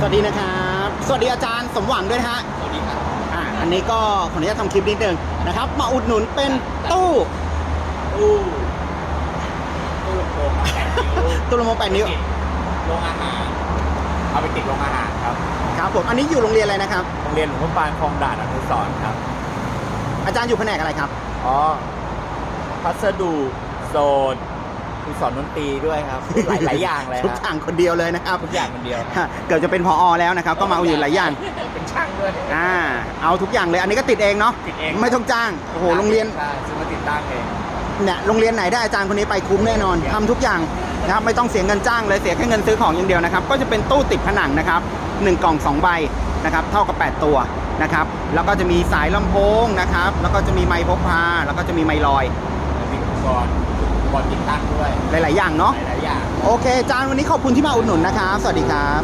สวัสดีนะครับ สวัสดีอาจารย์สมหวังด้วยนะฮะ สวัสดีครับอ่า อันนี้ก็ขออนุญาตทำคลิปนิดนึงนะครับ มาอุดหนุนเป็นตู้ตู้ตู้ลำโพงมาแปดนิ้วตู้ลำโพงแปดนิ้วติดโรงอาหาร เอาไปติดโรงอาหารครับ ครับผม อันนี้อยู่โรงเรียนอะไรนะครับ โรงเรียนหลวงพ่อปานคลองด่านอนุสรณ์ครับ อาจารย์อยู่แผนกอะไรครับ อ๋อ พัสดุโซน คือสอนดนตรีด้วยครับ หลายหลายอย่างเลยทุกฮะอย่างคนเดียวเลยนะครับทุกอย่างคนเดียวฮะเกือบจะเป็นพออแล้วนะครับ ก็มาอุดหนุนหลายอย่างเป็นช่างด้วย อ่าเอาทุกอย่างเลยอันนี้ก็ติดเองเนาะติดเอง ไม่ต้องจ้างโอ้โหโรงเรียน ใช่ซื้อมาติดตั้งเองเนี่ยโรงเรียนไหนได้อาจารย์คนนี้ไปคุ้มแน่นอนทำทุกอย่างนะครับไม่ต้องเสียเงินจ้างเลยเสียแค่เงินซื้อของอย่างเดียวนะครับ ก็จะเป็นตู้ติดผนังนะครับ1กล่อง2ใบนะครับเท่ากับ 8 ตัวนะครับแล้วก็จะมีสายลำโพงนะครับแล้วก็จะมีไมค์พกพาแล้วก็จะมีไมค์ลอย มีอุปกรณ์อุป กรณ์ติดตั้งด้วย หลาย ๆ อย่างเนาะ หลายๆอย่าง โอเคอาจารย์วันนี้ขอบคุณที่มาอุดหนุนนะครับ สวัสดีครับ